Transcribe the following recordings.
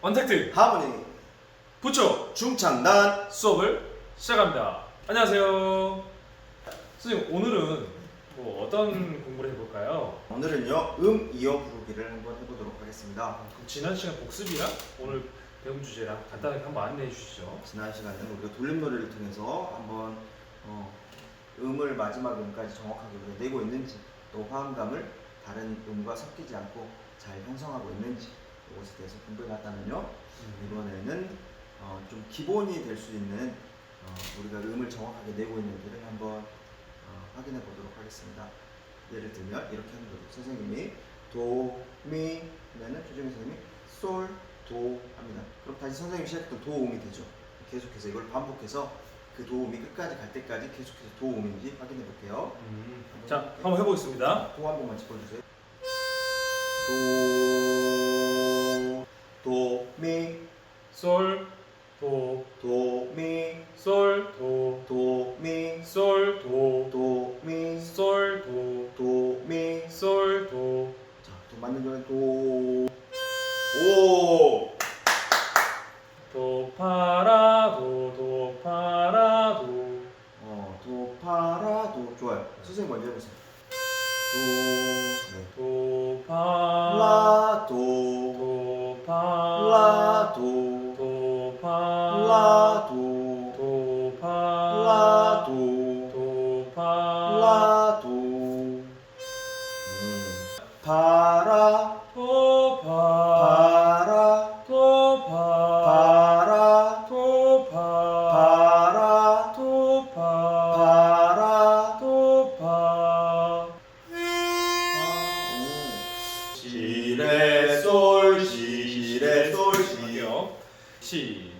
언택트 하모니 부초 중창단 수업을 시작합니다. 안녕하세요. 선생님 오늘은 뭐 어떤 공부를 해볼까요? 오늘은요 음 이어 부르기를 한번 해보도록 하겠습니다 그럼 지난 시간 복습이랑 오늘 배운 주제랑 간단하게 한번 안내해 주시죠. 지난 시간에는 우리가 돌림노래를 통해서 한번 어, 음을 마지막 음까지 정확하게 우리가 내고 있는지 또 화음감을 다른 음과 섞이지 않고 잘 형성하고 있는지 이것에 대해서 공부해 봤다면요 이번에는 어, 좀 기본이 될 수 있는 어, 우리가 음을 정확하게 내고 있는지를 한번 어, 확인해 보도록 하겠습니다. 예를 들면 이렇게 하는 거죠. 선생님이 도, 미 하면은 조정희 선생님이 솔, 도 합니다. 그럼 다시 선생님이 시작했던 도음이 되죠. 계속해서 이걸 반복해서 그 도음이 끝까지 갈 때까지 계속해서 도음인지 확인해 볼게요. 음, 자 한번 해보겠습니다. 도 한 번만 짚어주세요. 도, 솔, 도, 도, 미, 솔, 도, 도, 미, 솔, 도, 도, 미, 솔, 도, 도, 미. 솔, 도. 자, 도 맞는 전에 도. 오. 도 파라 도, 도 파라 도. 어, 도, 파라, 도. 좋아요. 선생님 먼저 해보세요. 도, 네. 도 파, 라, 도, 도 파, 라, 도, 라, 도, 도 파, 라, 도, 도 파, 라, 도. 음. 파라, 도 파, 파라, 도 파, 파라, 도 파, 파라, 도 파, 파라. 도 파. 시레 솔 시레 솔 할게요. 시작.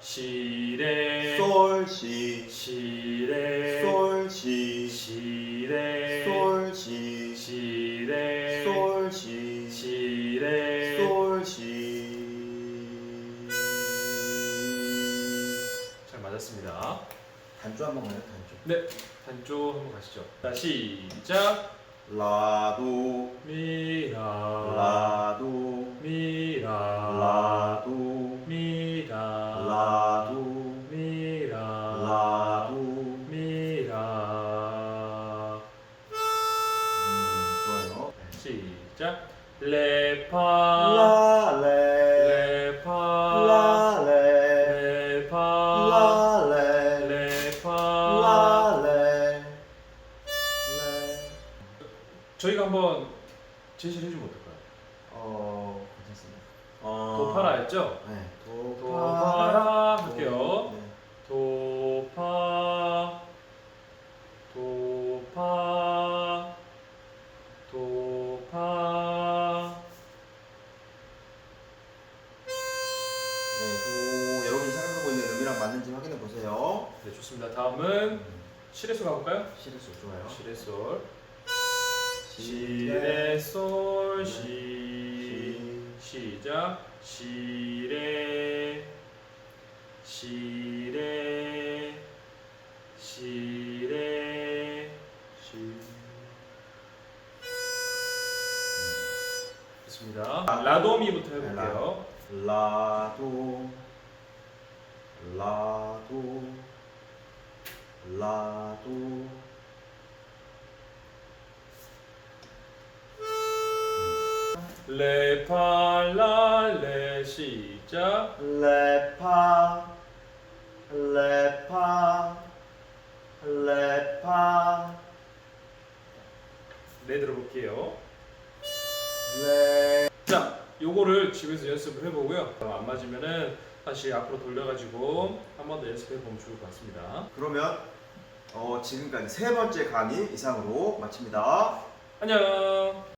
시레 시솔시. 시레 솔시. 시레 솔시. 시레 솔시. 시레 솔시. 잘 맞았습니다. 단조 한 번만요 단조. 네, 단조 한번 가시죠. 자, 시작. 라도. 미라. 라도. 미라. 라도 시작. 레파 라레 레파 라레 레파 라레 레파 라레 레 저희가 한번 제시를 해주면 어떨까요? 어 괜찮습니다. 어, 도파라였죠? 네. 도파라 할게요. 네. 도 좋습니다. 다음은 시레솔 가볼까요? 시리스 좋아요. 시레솔 시레 시레솔 시 시작 시레 시레 시레 시 좋습니다. 라도미부터 해볼게요. 라도 라도 라도 레팔라레 시작 레파 레파 레파 네 들어볼게요. 레 자, 요거를 집에서 연습을 해보고요. 안 맞으면은 다시 앞으로 돌려가지고 한 번 더 연습해 보면 좋을 것 같습니다. 그러면 어, 지금까지 세 번째 강의 이상으로 마칩니다. 안녕.